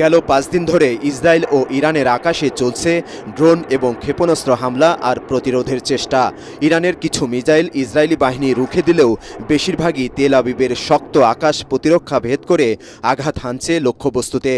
গেল পাঁচ দিন ধরে ইসরায়েল ও ইরানের আকাশে চলছে ড্রোন এবং ক্ষেপণাস্ত্র হামলা আর প্রতিরোধের চেষ্টা। ইরানের কিছু মিজাইল ইসরায়েলি বাহিনী রুখে দিলেও বেশিরভাগই তেল আবিবের শক্ত আকাশ প্রতিরক্ষা ভেদ করে আঘাত হানছে লক্ষ্যবস্তুতে।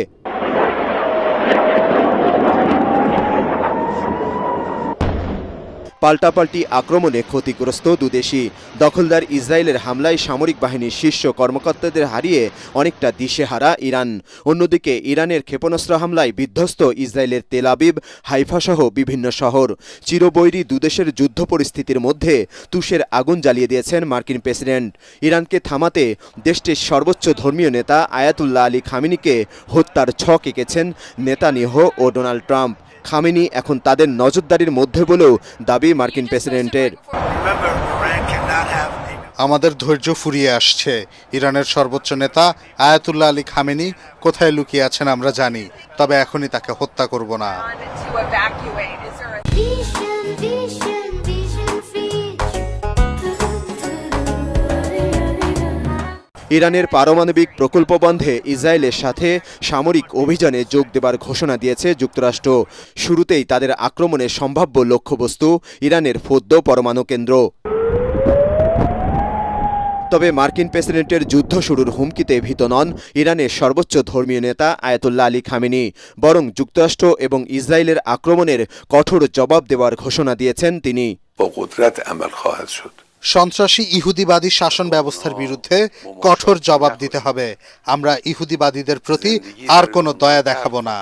পাল্টাপাল্টি আক্রমণে ক্ষতিগ্রস্ত দুদেশই। দখলদার ইসরায়েলের হামলায় সামরিক বাহিনীর শীর্ষ কর্মকর্তাদের হারিয়ে অনেকটা দিশেহারা ইরান। অন্যদিকে ইরানের ক্ষেপণাস্ত্র হামলায় বিধ্বস্ত ইসরায়েলের তেলাবিব হাইফাসহ বিভিন্ন শহর। চিরবৈরী দুদেশের যুদ্ধ পরিস্থিতির মধ্যে তুষের আগুন জ্বালিয়ে দিয়েছেন মার্কিন প্রেসিডেন্ট। ইরানকে থামাতে দেশটির সর্বোচ্চ ধর্মীয় নেতা আয়াতুল্লাহ আলী খামিনিকে হত্যার ছক এঁকেছেন নেতানিয়াহ ও ডোনাল্ড ট্রাম্প। খামেনি এখন তাদের নজরদারির মধ্যে বলেও দাবি মার্কিন প্রেসিডেন্টের। আমাদের ধৈর্য ফুরিয়ে আসছে। ইরানের সর্বোচ্চ নেতা আয়াতুল্লাহ আলী খামেনি কোথায় লুকিয়ে আছেন আমরা জানি, তবে এখনই তাকে হত্যা করব না। ইরানের পারমাণবিক প্রকল্প বন্ধে ইসরায়েলের সাথে সামরিক অভিযানে যোগ দেবার ঘোষণা দিয়েছে যুক্তরাষ্ট্র। শুরুতেই তাদের আক্রমণের সম্ভাব্য লক্ষ্যবস্তু ইরানের ফোদ্দ পরমাণু কেন্দ্র। তবে মার্কিন প্রেসিডেন্টের যুদ্ধ শুরুর হুমকিতে ভীত নন ইরানের সর্বোচ্চ ধর্মীয় নেতা আয়াতুল্লাহ আলী খামেনি। বরং যুক্তরাষ্ট্র এবং ইসরায়েলের আক্রমণের কঠোর জবাব দেওয়ার ঘোষণা দিয়েছেন তিনি। সন্ত্রাসী ইহুদিবাদী শাসন ব্যবস্থার বিরুদ্ধে কঠোর জবাব দিতে হবে। আমরা ইহুদিবাদীদের প্রতি আর কোনো দয়া দেখাব না।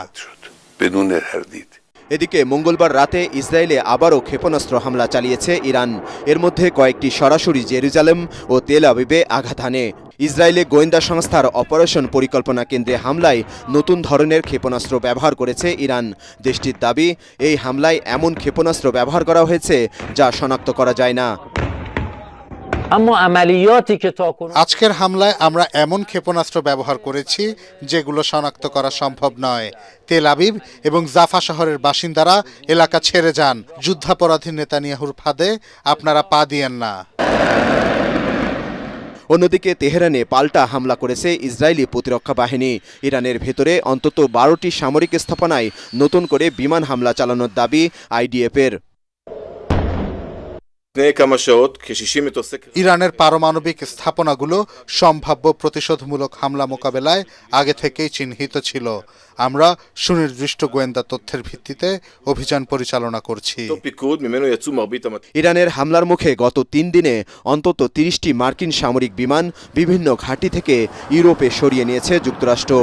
এদিকে মঙ্গলবার রাতে ইসরায়েলে আবারও ক্ষেপণাস্ত্র হামলা চালিয়েছে ইরান। এর মধ্যে কয়েকটি সরাসরি জেরুজালেম ও তেল আবিবে আঘাত আনে ইসরায়েলে গোয়েন্দা সংস্থার অপারেশন পরিকল্পনা কেন্দ্রে হামলায় নতুন ধরনের ক্ষেপণাস্ত্র ব্যবহার করেছে ইরান। দেশটির দাবি, এই হামলায় এমন ক্ষেপণাস্ত্র ব্যবহার করা হয়েছে যা শনাক্ত করা যায় না। আজকের হামলায় আমরা এমন ক্ষেপণাস্ত্র ব্যবহার করেছি যেগুলো শনাক্ত করা সম্ভব নয়। তেল আবিব এবং জাফা শহরের বাসিন্দারা এলাকা ছেড়ে যান। যুদ্ধাপরাধী নেতানিয়াহুর ফাঁদে আপনারা পা দিয়েন না। অন্যদিকে তেহরানে পাল্টা হামলা করেছে ইসরায়েলি প্রতিরক্ষা বাহিনী। ইরানের ভেতরে অন্তত বারোটি সামরিক স্থাপনায় নতুন করে বিমান হামলা চালানোর দাবি আইডিএফের। לפני כמה שעות כ-60 מטוסי ইরানের পারমাণবিক স্থাপনাগুলো সম্ভাব্য প্রতিশোধমূলক হামলা মোকাবেলায় আগে থেকেই চিহ্নিত ছিল আমরা সুনির্দিষ্ট গোয়েন্দা তথ্যের ভিত্তিতে অভিযান পরিচালনা করছি אותו פיקוד ממנו יצאו מרבית המט... ইরানের হামলার মুখে গত তিন দিনে অন্তত তিরিশটি মার্কিন সামরিক বিমান বিভিন্ন ঘাঁটি থেকে ইউরোপে সরিয়ে নিয়েছে যুক্তরাষ্ট্র